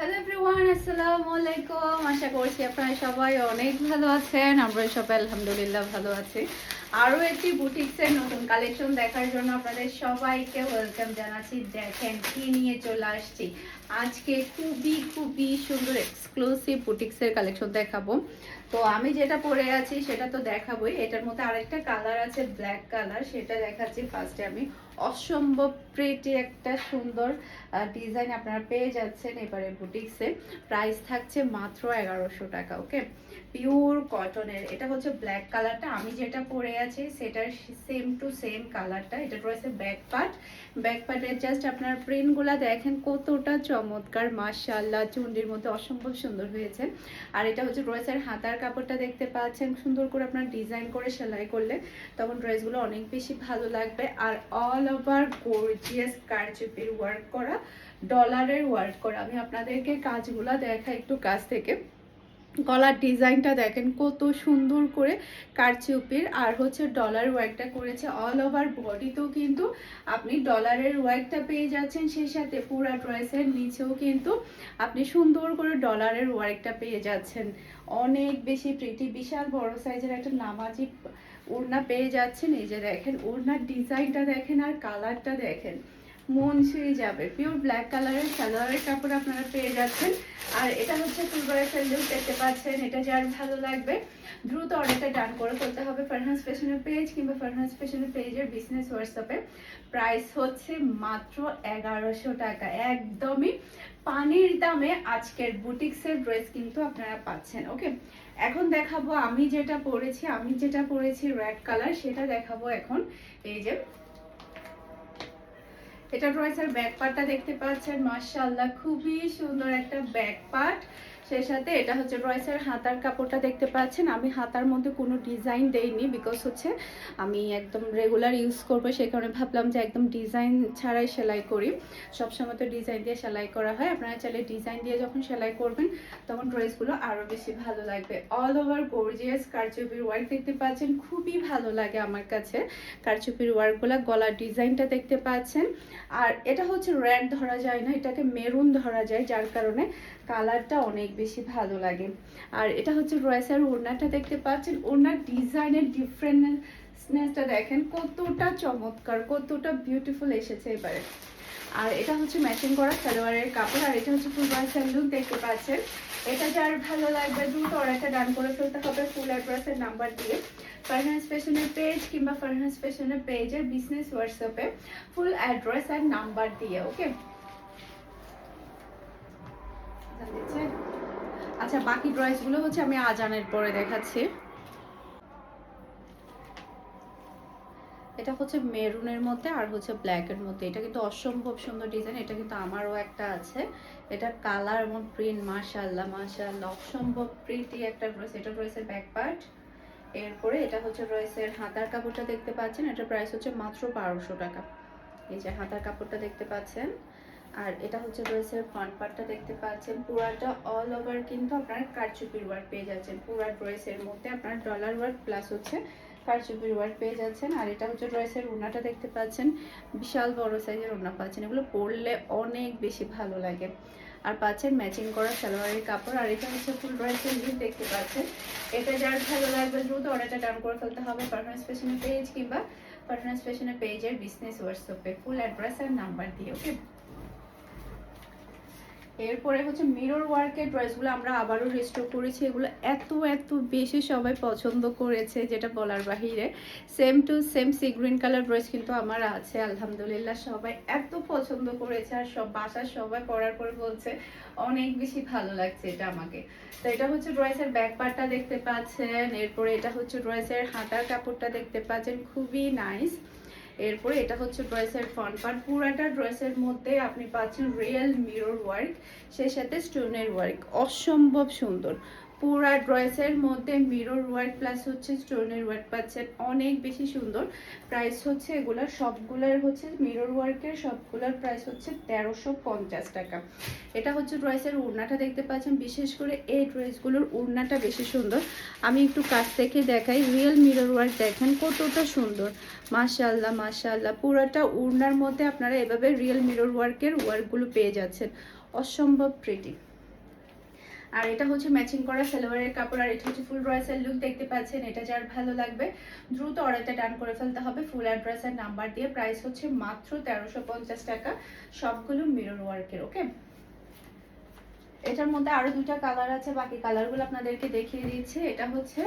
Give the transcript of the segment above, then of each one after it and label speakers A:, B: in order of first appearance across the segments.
A: Hello everyone আসসালামু আলাইকুম আশা করছি আপনারা সবাই অনেক ভালো আছেন। আমরা সবাই আলহামদুলিল্লাহ ভালো আছি। আরও একটি বুটিক্সের নতুন কালেকশন দেখার জন্য আপনাদের সবাইকে ওয়েলকাম জানাচ্ছি। দেখেন কি নিয়ে চলে আসছি। আজকে খুবই খুবই সুন্দর এক্সক্লুসিভ বুটিক্সের কালেকশন দেখাবো। তো আমি যেটা পরে আছি, সেটা তো দেখাবোই। এটার মধ্যে আরেকটা কালার আছে ব্ল্যাক কালার সেটা দেখাচ্ছি ফার্স্টে আমি। অসম্ভব প্রেটি একটা সুন্দর ডিজাইন আপনারা পেয়ে যাচ্ছেন এবারে বুটিক্সে প্রাইস থাকছে মাত্র এগারোশো টাকা ওকে পিওর কটনের এটা হচ্ছে ব্ল্যাক কালারটা আমি যেটা পরে আছি, সেটার সেম টু সেম কালারটা এটা রয়েছে ব্যাক পার্ট ব্যাক পার্টের জাস্ট আপনার প্রিন্টগুলো দেখেন কতটা চমৎকার, মাশাআল্লাহ চুন্ডির মধ্যে অসম্ভব সুন্দর হয়েছে। আর এটা হচ্ছে ড্রেসের হাতার কাপড়টা দেখতে পাচ্ছেন, সুন্দর করে আপনার ডিজাইন করে সেলাই করলে তখন ড্রেসগুলো অনেক বেশি ভালো লাগবে। আর অল ওভার গর্জিয়াস কারচুপির ওয়ার্ক করা ডলারের ওয়ার্ক করা। আমি আপনাদেরকে কাজগুলো দেখা একটু কাছ থেকে। গলার ডিজাইনটা দেখেন, কত সুন্দর করে কারচুপির, আর হচ্ছে ডলার ওয়ার্কটা করেছে অল ওভার বডিতেও কিন্তু আপনি ডলারের ওয়ার্কটা পেয়ে যাচ্ছেন, সেই সাথে পুরা ড্রেসের নিচেও কিন্তু আপনি সুন্দর করে ডলারের ওয়ার্কটা পেয়ে যাচ্ছেন। অনেক বেশি প্রিটি বিশাল বড় সাইজের একটা নামাজি ওড়না পেয়ে যাচ্ছেন। এই যে দেখেন ওড়নার ডিজাইনটা দেখেন আর কালারটা দেখেন। মন ছুঁয়ে যাবে। পিওর ব্ল্যাক কালারের সালোয়ারের কাপড় আপনারা পেয়ে যাচ্ছেন। আর এটা হচ্ছে ফুলবারের ফেললেও দেখতে পাচ্ছেন। এটা যার ভালো লাগবে, দ্রুত অর্ডারটা ডান করে করতে হবে ফারহান্স ফ্যাশনের পেজ কিংবা ফারহান্স ফ্যাশনের পেজের বিজনেস হোয়াটসঅ্যাপে প্রাইস হচ্ছে মাত্র এগারোশো টাকা। একদমই পানির দামে আজকের বুটিক্সের ড্রেস কিন্তু আপনারা পাচ্ছেন ওকে এখন দেখাবো আমি যেটা পরেছি। আমি যেটা পরেছি রেড কালার সেটা দেখাবো এখন। এই যে এটা রয়েছে ব্যাক পার্টটা দেখতে পাচ্ছেন মার্শাল্লাহ খুবই সুন্দর একটা ব্যাক পার্ট সেই সাথে এটা হচ্ছে রয়েসের হাতার কাপড়টা দেখতে পাচ্ছেন। আমি হাতার মধ্যে কোনো ডিজাইন দেইনি বিকজ হচ্ছে আমি একদম রেগুলার ইউজ করব, সেই কারণে ভাবলাম যে একদম ডিজাইন ছাড়াই সেলাই করি। সবসময় তো ডিজাইন দিয়ে সেলাই করা হয়। আপনারা চাইলে ডিজাইন দিয়ে যখন সেলাই করবেন, তখন ড্রেসগুলো আরও বেশি ভালো লাগবে। অল ওভার গর্জিয়াস কারচুপির ওয়ার্ক দেখতে পাচ্ছেন, খুবই ভালো লাগে আমার কাছে। কারচুপির ওয়ার্কগুলো গলার ডিজাইনটা দেখতে পাচ্ছেন। আর এটা হচ্ছে রেড ধরা যায় না, এটাকে মেরুন ধরা যায়, যার কারণে কালারটা অনেক বেশি ভালো লাগে। আর এটা হচ্ছে রয়েসার ওড়নাটা দেখতে পাচ্ছেন। ওড়নার ডিজাইনের ডিফারেন্টনেসটা দেখেন, কতটা চমৎকার, কতটা বিউটিফুল এসেছে এবারে। আর এটা হচ্ছে ম্যাচিং করা সালোয়ারের কাপড়, আর এটা হচ্ছে ফুল বাসার লুক দেখতে পাচ্ছেন। এটা যার ভালো লাগবে দ্রুত অর্ডারটা ডান করে ফেলতে হবে ফুল অ্যাড্রেসের নাম্বার দিয়ে। ফারহান্স ফ্যাশনের পেজ কিংবা ফারহান্স ফ্যাশনের পেজের বিজনেস হোয়াটসঅ্যাপে ফুল অ্যাড্রেস আর নাম্বার দিয়ে ওকে আচ্ছা বাকি ড্রয়েসগুলো হচ্ছে আমি আজানের পরে দেখাচ্ছি। এটা হচ্ছে মেরুনের মধ্যে আর হচ্ছে ব্ল্যাকের মধ্যে। এটা কিন্তু অসম্ভব সুন্দর ডিজাইন এটা কিন্তু আমারও একটা আছে। এটা কালার এবং প্রিন্ট মাশাল্লাহ মাশাল্লাহ অসম্ভব প্রিন্টি একটা ড্রেস এটা ড্রেসের ব্যাক পার্ট এরপরে এটা হচ্ছে ড্রেসের হাতার কাপড়টা দেখতে পাচ্ছেন এটা প্রাইস হচ্ছে মাত্র বারোশো টাকা। এই যে হাতার কাপড়টা দেখতে পাচ্ছেন। আর এটা হচ্ছে ড্রেসের ফ্রন্ট পার্টটা দেখতে পাচ্ছেন। পুরাটা অল ওভার কিন্তু আপনার কারচুপির ওয়ার্ক পেয়ে যাচ্ছেন। পুরা ড্রেসের মধ্যে আপনার ডলার ওয়ার্ক প্লাস হচ্ছে কারচুপির ওয়ার্ক পেয়ে যাচ্ছেন। আর এটা হচ্ছে ড্রেসের ওনাটা দেখতে পাচ্ছেন। বিশাল বড় সাইজের ওনা পাচ্ছেন। এগুলো পরলে অনেক বেশি ভালো লাগে। আর পাচ্ছেন ম্যাচিং করা সালোয়ারের কাপড়। আর এটা হচ্ছে ফুল ড্রেসের লিপ দেখতে পাচ্ছেন। এটা যার ভালো লাগবে, দ্রুত অর্ডারটা ডাউন করে ফেলতে হবে পারফরমেন্স ফ্যাশনের পেজ কিংবা পারফরমেন্স ফ্যাশনের পেজের বিজনেস হোয়াটসঅ্যাপে ফুল অ্যাড্রেস আর নাম্বার দিয়ে ওকে এরপরে হচ্ছে মিরর ওয়ার্কের ড্রেসগুলো আমরা আবারও রেস্টোর করেছি। এগুলো এত এত বেশি সবাই পছন্দ করেছে, যেটা বলার বাহিরে। Same to same sea green colour dress কিন্তু আমার আছে, আলহামদুলিল্লাহ। সবাই এত পছন্দ করেছে আর সব বাসার সবাই পরার পরে বলছে, অনেক বেশি ভালো লাগছে এটা আমাকে। তো এটা হচ্ছে ড্রেসের ব্যাক পার্টটা দেখতে পাচ্ছেন। এরপরে এটা হচ্ছে ড্রেসের হাতার কাপড়টা দেখতে পাচ্ছেন। খুবই নাইস এরপরে এটা হচ্ছে ড্রেসের ফ্রন্ট পার্ট পুরাটা ড্রেসের মধ্যে আপনি পাচ্ছেন রিয়েল মিরর ওয়ার্ক সেই সাথে স্টোনের ওয়ার্ক অসম্ভব সুন্দর। পুরা ড্রেসের মধ্যে মিরর ওয়ার্ক প্লাস হচ্ছে স্টোনের ওয়ার্ক পাচ্ছেন। অনেক বেশি সুন্দর। প্রাইস হচ্ছে এগুলার সবগুলোর হচ্ছে মিরর ওয়ার্কের সবগুলার প্রাইস হচ্ছে তেরোশো পঞ্চাশ টাকা। এটা হচ্ছে ড্রেসের উড়নাটা দেখতে পাচ্ছেন। বিশেষ করে এই ড্রেসগুলোর উড়নাটা বেশি সুন্দর। আমি একটু কাছ থেকে দেখাই রিয়েল মিরর ওয়ার্ক দেখেন কতটা সুন্দর। মাশাল্লাহ মাশাল্লাহ পুরোটা উড়নার মধ্যে আপনারা এভাবে রিয়েল মিরর ওয়ার্কের ওয়ার্কগুলো পেয়ে যাচ্ছেন। অসম্ভব প্রিটি আর এটা হচ্ছে ম্যাচিং করা সালোয়ারের কাপড়, আর এটা হচ্ছে ফুল ড্রেসের লুক দেখতে পাচ্ছেন। এটা যার ভালো লাগবে, দ্রুত অর্ডারটা ডান করে ফেলতে হবে। ফুল অ্যাড্রেস আর নাম্বার দিয়ে প্রাইস হচ্ছে মাত্র তেরোশো পঞ্চাশ টাকা। সবগুলো মিরর ওয়ার্কের ওকে এটার মধ্যে আরও দুটা কালার আছে, বাকি কালারগুলো আপনাদেরকে দেখিয়ে দিচ্ছি। এটা হচ্ছে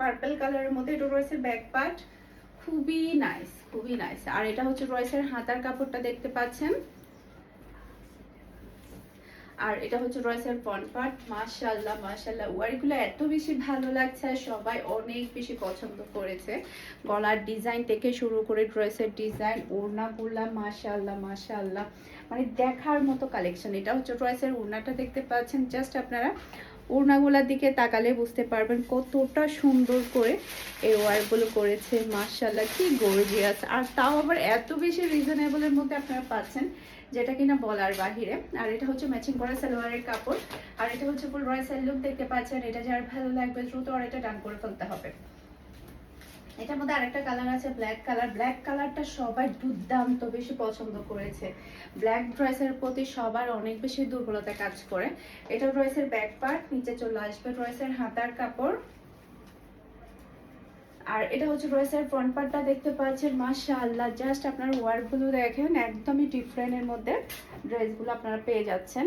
A: পার্পল কালারের মধ্যে, এটা রয়েছে ব্যাক পার্ট খুবই নাইস খুবই নাইস আর এটা হচ্ছে রয়েছে হাতার কাপড়টা দেখতে পাচ্ছেন। আর এটা হচ্ছে রয়েছে ফ্রন্ট পার্ট মাশাল্লাহ মাশাআল্লাহ ওয়ারগুলো এত বেশি ভালো লাগছে আর সবাই অনেক বেশি পছন্দ করেছে। গলার ডিজাইন থেকে শুরু করে ড্রেসের ডিজাইন ওড়না ওড়নাগুলা মাশাল্লাহ মাশাল্লাহ মানে দেখার মতো কালেকশন এটা হচ্ছে ড্রেসের ওড়নাটা দেখতে পাচ্ছেন। জাস্ট আপনারা ওড়নাগুলার দিকে তাকালে বুঝতে পারবেন কতটা সুন্দর করে এই ওয়ারগুলো করেছে। মার্শাল্লাহ কি গর্জিয়াস আর তাও আবার এত বেশি রিজনেবলের মধ্যে আপনারা পাচ্ছেন, যেটা কিনা বলার বাহিরে। আর এটা হচ্ছে ম্যাচিং করা সালোয়ারের কাপড়। আর এটা হচ্ছে ফুল রয় লুক দেখতে পাচ্ছেন। এটা যার ভালো লাগবে দ্রুত আর এটা ডান করে ফেলতে হবে। এটার মধ্যে আরেকটা কালার আছে ব্ল্যাক কালার ব্ল্যাক কালারটা সবাই দুর্দান্ত বেশি পছন্দ করেছে। ব্ল্যাক ড্রেসের প্রতি সবার অনেক বেশি দুর্বলতা কাজ করে। এটা ড্রেসের ব্যাক পার্ট নিচে চলে আসবে ড্রেসের হাতার কাপড়। আর এটা হচ্ছে ড্রেসের ফ্রন্ট পার্টটা দেখতে পাচ্ছেন, মাশাআল্লাহ। জাস্ট আপনার ওয়ার্কগুলো দেখেন, একদমই ডিফারেন্টের মধ্যে ড্রেসগুলো আপনারা পেয়ে যাচ্ছেন।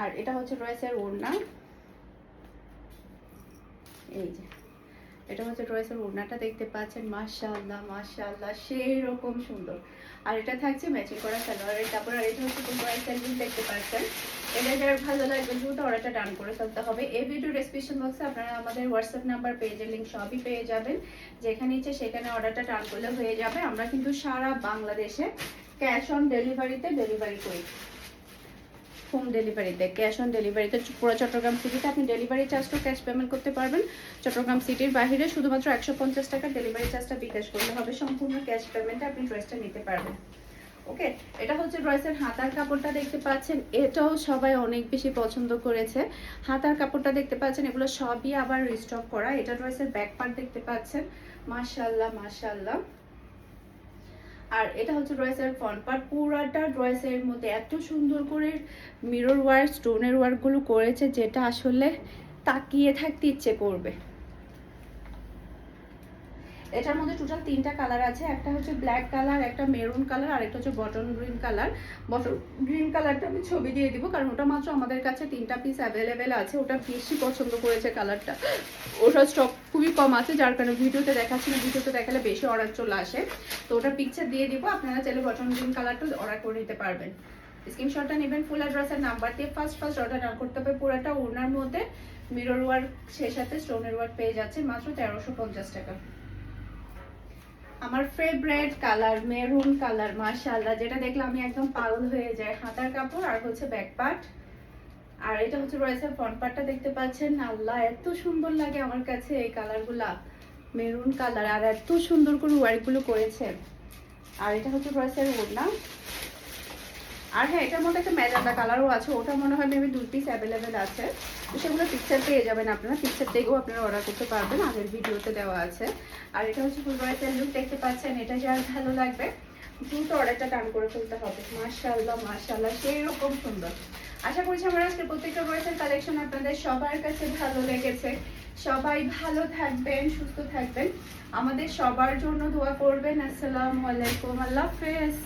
A: আর এটা হচ্ছে ড্রেসের ওড়না। এই যে, এটা হচ্ছে ড্রেসের ওড়নাটা দেখতে পাচ্ছেন, মাশাআল্লাহ মাশাআল্লাহ সেই রকম সুন্দর। আর এটা থাকছে ম্যাচিং করা সালোয়ারের কাপড় আর এটা হচ্ছে ড্রেসের লুক দেখতে পাচ্ছেন। এটা যার ভালো লাগবে দ্রুত অর্ডারটা ডান করে ফেলতে হবে। এই ভিডিও ডেসক্রিপশন বক্সে আপনারা আমাদের হোয়াটসঅ্যাপ নাম্বার পেজের লিঙ্ক সবই পেয়ে যাবেন। যেখানে ইচ্ছে সেখানে অর্ডারটা ডান করলে হয়ে যাবে। আমরা কিন্তু সারা বাংলাদেশে ক্যাশ অন ডেলিভারিতে ডেলিভারি করি। হোম ডেলিভারিতে ক্যাশ অন ডেলিভারিতে পুরো চট্টগ্রাম সিটিতে আপনি ডেলিভারি চার্জটাও ক্যাশ পেমেন্ট করতে পারবেন। চট্টগ্রাম সিটির বাইরে শুধুমাত্র একশো পঞ্চাশ টাকা ডেলিভারি চার্জটা বিকাশ করলে হবে। সম্পূর্ণ ক্যাশ পেমেন্টে আপনি ড্রেসটা নিতে পারবেন। ওকে এটা হচ্ছে ড্রেসের হাতার কাপড়টা দেখতে পাচ্ছেন। এটাও সবাই অনেক বেশি পছন্দ করেছে। হাতার কাপড়টা দেখতে পাচ্ছেন, এগুলো সবই আবার রিস্টক করা। এটা ড্রেসের ব্যাক পার্ট দেখতে পাচ্ছেন। মাশাল্লাহ মাশাল্লাহ আর এটা হচ্ছে ড্রয়েসের ফ্রন্ট পার্ট পুরাটা ড্রয়েসের মধ্যে এত সুন্দর করে মিরর ওয়ার্ক স্টোনের ওয়ার্কগুলো করেছে, যেটা আসলে তাকিয়ে থাকতে ইচ্ছে করবে। এটার মধ্যে টোটাল তিনটা কালার আছে। একটা হচ্ছে ব্ল্যাক কালার একটা মেরুন কালার আর একটা হচ্ছে bottle green colour bottle green কালারটা আমি ছবি দিয়ে দিব, কারণ ওটা মাত্র আমাদের কাছে তিনটা পিস অ্যাভেলেবেল আছে। ওটা বেশি পছন্দ করেছে কালারটা ওটা স্টক খুবই কম আছে, যার কারণে ভিডিওতে দেখাচ্ছি না। ভিডিওতে দেখালে বেশি অর্ডার চলে আসে। তো ওটা পিকচার দিয়ে দিব, আপনারা চাইলে বটন গ্রিন কালারটা অর্ডার করে নিতে পারবেন। স্ক্রিনশটটা নেবেন ফুল অ্যাড্রেসের নাম্বার দিয়ে ফার্স্ট ফার্স্ট অর্ডার না করতে হবে। পুরোটা ওনার মধ্যে মিরর ওয়ার্ক সে সাথে স্টোনের ওয়ার্ক পেয়ে যাচ্ছে মাত্র তেরোশো পঞ্চাশ টাকা। আমার ফেভারেট কালার মেরুন কালার মাশাআল্লাহ। যেটা দেখলে আমি একদম পাগল হয়ে যাই। হাতার কাপড় আর হচ্ছে ব্যাক পার্ট আর এটা হচ্ছে রয়েছে ফ্রন্ট পার্টটা দেখতে পাচ্ছেন। আল্লাহ, এত সুন্দর লাগে আমার কাছে এই কালারগুলা মেরুন কালার আর এত সুন্দর করে ওয়ার্কগুলো করেছে আর এটা হচ্ছে রয়েছে ওড়না আর হ্যাঁ এটার মধ্যে একটা ম্যাজেন্ডা কালারও আছে ওটা মনে হয় মেবি দুই পিস অ্যাভেলেবেল আছে। তো সেগুলো পিকচার পেয়ে যাবেন আপনারা পিকচার থেকেও আপনারা অর্ডার করতে পারবেন, আগের ভিডিওতে দেওয়া আছে। আর এটা হচ্ছে ফুল রয়েছে লুক দেখতে পাচ্ছেন, এটা যার ভালো লাগবে দ্রুত অর্ডারটা টান করে ফেলতে হবে। মার্শাল্লাহ মার্শাল্লাহ সেই রকম সুন্দর। আশা করছি আমার আজকে প্রত্যেকটা রয়েছের কালেকশন আপনাদের সবার কাছে ভালো লেগেছে। সবাই ভালো থাকবেন, সুস্থ থাকবেন। আমাদের সবার জন্য দোয়া করবেন। আসসালামু আলাইকুম, আল্লাহ হাফেজ।